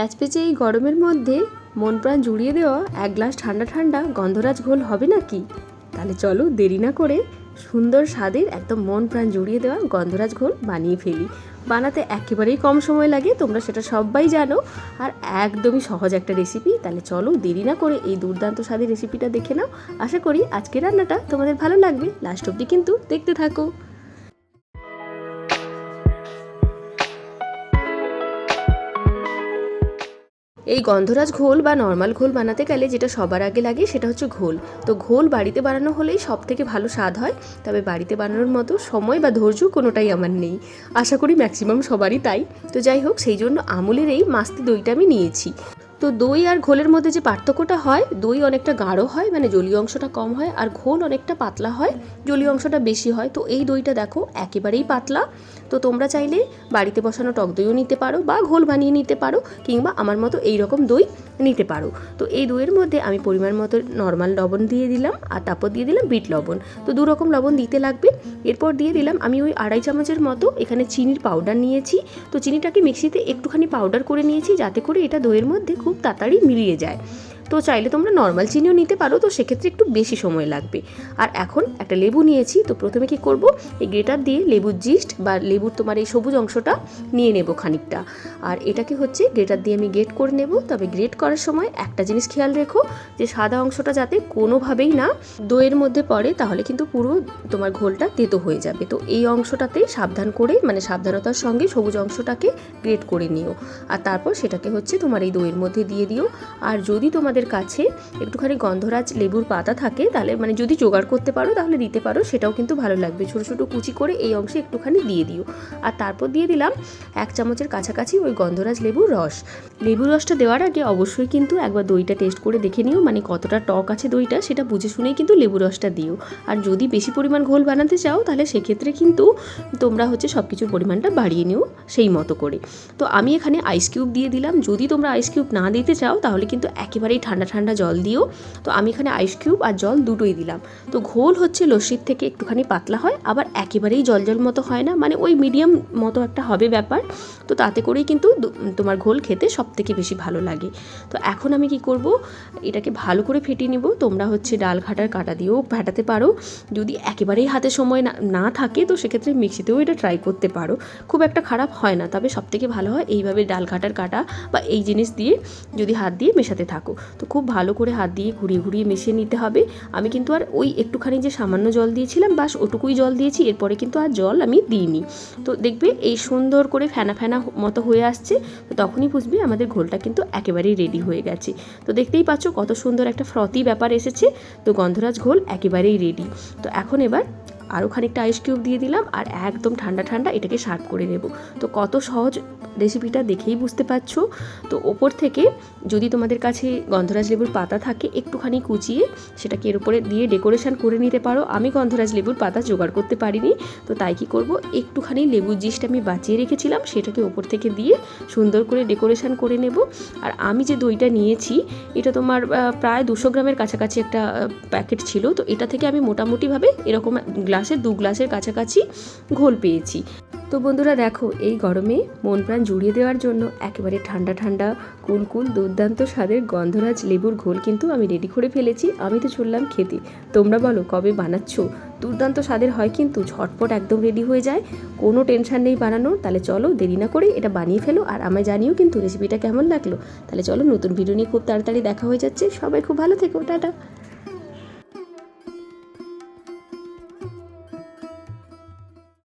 প্যাচপেচে এই গরমের মধ্যে মন প্রাণ জুড়িয়ে দেওয়া এক গ্লাস ঠান্ডা ঠান্ডা গন্ধরাজ ঘোল হবে নাকি? তাহলে চলো দেরি না করে সুন্দর স্বাদের একদম মন প্রাণ জুড়িয়ে দেওয়া গন্ধরাজ ঘোল বানিয়ে ফেলি। বানাতে একেবারেই কম সময় লাগে, তোমরা সেটা সবাই জানো। আর একদমই সহজ একটা রেসিপি তাহলে চলো দেরি না করে এই দুর্দান্ত স্বাদের রেসিপিটা দেখে নাও। আশা করি আজকের রান্নাটা তোমাদের ভালো লাগবে। লাস্ট অবধি কিন্তু দেখতে থাকো। এই গন্ধরাজ ঘোল বা নর্মাল ঘোল বানাতে গেলে যেটা সবার আগে লাগে সেটা হচ্ছে ঘোল। তো ঘোল বাড়িতে বানানো হলেই সব থেকে ভালো স্বাদ হয়, তবে বাড়িতে বানানোর মতো সময় বা ধৈর্য কোনোটাই আমার নেই। আশা করি ম্যাক্সিমাম সবারই তাই। তো যাই হোক, সেই জন্য আমুলের এই মাস্তি দইটা আমি নিয়েছি। তো দই আর ঘোলের মধ্যে যে পার্থক্যটা হয়, দই অনেকটা গাঢ় হয় মানে জলীয় অংশটা কম হয়, আর ঘোল অনেকটা পাতলা হয়, জলীয় অংশটা বেশি হয়। তো এই দইটা দেখো একেবারেই পাতলা। তো তোমরা চাইলে বাড়িতে বসানো টক দইও নিতে পারো বা ঘোল বানিয়ে নিতে পারো, কিংবা আমার মতো এই রকম দই নিতে পারো। তো এই দইয়ের মধ্যে আমি পরিমাণ মতো নর্মাল লবণ দিয়ে দিলাম, আর তারপর দিয়ে দিলাম বিট লবণ। তো দু রকম লবণ দিতে লাগবে। এরপর দিয়ে দিলাম আমি ওই আড়াই চামচের মতো এখানে চিনির পাউডার নিয়েছি। তো চিনিটাকে মিক্সিতে একটুখানি পাউডার করে নিয়েছি, যাতে করে এটা দইয়ের মধ্যে খুব তাড়াতাড়ি মিলিয়ে যায়। তো চাইলে তোমরা নর্মাল চিনিও নিতে পারো, তো সেক্ষেত্রে একটু বেশি সময় লাগবে। আর এখন একটা লেবু নিয়েছি, তো প্রথমে কি করব? এই গ্রেটার দিয়ে লেবুর জিস্ট বা লেবুর তোমার এই সবুজ অংশটা নিয়ে নেব খানিকটা। আর এটাকে হচ্ছে গ্রেটার দিয়ে আমি গ্রেট করে নেব, তবে গ্রেট করার সময় একটা জিনিস খেয়াল রেখো, যে সাদা অংশটা যাতে কোনোভাবেই না দইয়ের মধ্যে পড়ে, তাহলে কিন্তু পুরো তোমার ঘোলটা তেতো হয়ে যাবে। তো এই অংশটাতে সাবধান করে মানে সাবধানতার সঙ্গে সবুজ অংশটাকে গ্রেট করে নিও। আর তারপর সেটাকে হচ্ছে তোমার এই দইয়ের মধ্যে দিয়ে দিও। আর যদি তোমাদের কাছে একটুখানি গন্ধরাজ লেবুর পাতা থাকে, তাহলে মানে যদি জোগাড় করতে পারো তাহলে দিতে পারো, সেটাও কিন্তু ভালো লাগবে। ছোটো ছোটো কুচি করে এই অংশে একটুখানি দিয়ে দিও। আর তারপর দিয়ে দিলাম এক চামচের কাছাকাছি ওই গন্ধরাজ লেবুর রস। লেবুর রসটা দেওয়ার আগে অবশ্যই কিন্তু একবার দইটা টেস্ট করে দেখে নিও মানে কতটা টক আছে দইটা, সেটা বুঝে শুনেই কিন্তু লেবু রসটা দিও। আর যদি বেশি পরিমাণ ঘোল বানাতে চাও, তাহলে সেক্ষেত্রে কিন্তু তোমরা হচ্ছে সব কিছুর পরিমাণটা বাড়িয়ে নিও সেই মতো করে। তো আমি এখানে আইস কিউব দিয়ে দিলাম। যদি তোমরা আইস কিউব না দিতে চাও, তাহলে কিন্তু একেবারেই ঠান্ডা ঠান্ডা জল দিও। তো আমি এখানে আইস কিউব আর জল দুটোই দিলাম। তো ঘোল হচ্ছে লস্যির থেকে একটুখানি পাতলা হয়, আবার একেবারেই জল জল মতো হয় না। মানে ওই মিডিয়াম মতো একটা হবে ব্যাপার। তো তাতে করেই কিন্তু তোমার ঘোল খেতে সব থেকে বেশি ভালো লাগে। তো এখন আমি কি করব? এটাকে ভালো করে ফেটিয়ে নিব। তোমরা হচ্ছে ডাল ঘাটার কাটা দিয়েও ফাটাতে পারো। যদি একেবারেই হাতে সময় না থাকে তো সেক্ষেত্রে মিক্সিতেও এটা ট্রাই করতে পারো। খুব একটা খারাপ হয় না। তবে সব থেকে ভালো হয় এইভাবে ডাল ঘাটার কাটা বা এই জিনিস দিয়ে যদি হাত দিয়ে মেশাতে থাকো। তো খুব ভালো করে হাত দিয়ে ঘুরিয়ে ঘুরিয়ে মিশিয়ে নিতে হবে। আমি কিন্তু আর ওই একটুখানি যে সামান্য জল দিয়েছিলাম, বাস ওটুকুই জল দিয়েছি, এরপরে কিন্তু আর জল আমি দিইনি। তো দেখবে এই সুন্দর করে ফেনা ফেনা মতো হয়ে আসছে, তো তখনই বুঝবে আমাদের ঘোলটা কিন্তু একেবারেই রেডি হয়ে গেছে। তো দেখতেই পাচ্ছ কত সুন্দর একটা ফ্রতি ব্যাপার এসেছে, তো গন্ধরাজ ঘোল একেবারেই রেডি তো এখন এবার আরও খানিকটা আইস কিউব দিয়ে দিলাম আর একদম ঠান্ডা ঠান্ডা এটাকে সার্ভ করে নেব। তো কত সহজ রেসিপিটা দেখেই বুঝতে পারছ? তো ওপর থেকে যদি তোমাদের কাছে গন্ধরাজ লেবুর পাতা থাকে, একটুখানি কুচিয়ে সেটাকে এর উপরে দিয়ে ডেকোরেশন করে নিতে পারো। আমি গন্ধরাজ লেবুর পাতা জোগাড় করতে পারিনি, তো তাই কি করব? একটুখানি লেবুর জিসটা আমি বাঁচিয়ে রেখেছিলাম, সেটাকে ওপর থেকে দিয়ে সুন্দর করে ডেকোরেশন করে নেব। আর আমি যে দইটা নিয়েছি, এটা তোমার প্রায় দুশো গ্রামের কাছাকাছি একটা প্যাকেট ছিল। তো এটা থেকে আমি মোটামুটিভাবে এরকম গ্লাসের, দু গ্লাসের কাছাকাছি ঘোল পেয়েছি। তো বন্ধুরা দেখো, এই গরমে মন প্রাণ জুড়িয়ে দেওয়ার জন্য একেবারে ঠান্ডা ঠান্ডা, কুল কুল, দুর্দান্ত স্বাদের গন্ধরাজ লেবুর ঘোল কিন্তু আমি রেডি করে ফেলেছি। আমি তো চললাম খেতে। তোমরা বলো, কবে বানাচ্ছ? দুর্দান্ত স্বাদের হয় কিন্তু ঝটপট একদম রেডি হয়ে যায়। কোনো টেনশন নেই বানানোর তাহলে চলো দেরি না করে এটা বানিয়ে ফেলো আর আমায় জানিও কিন্তু রেসিপিটা কেমন লাগল। তাহলে চলো নতুন ভিডিও নিয়ে খুব তাড়াতাড়ি দেখা হয়ে যাচ্ছে। সবাই খুব ভালো থেকো। টাটা।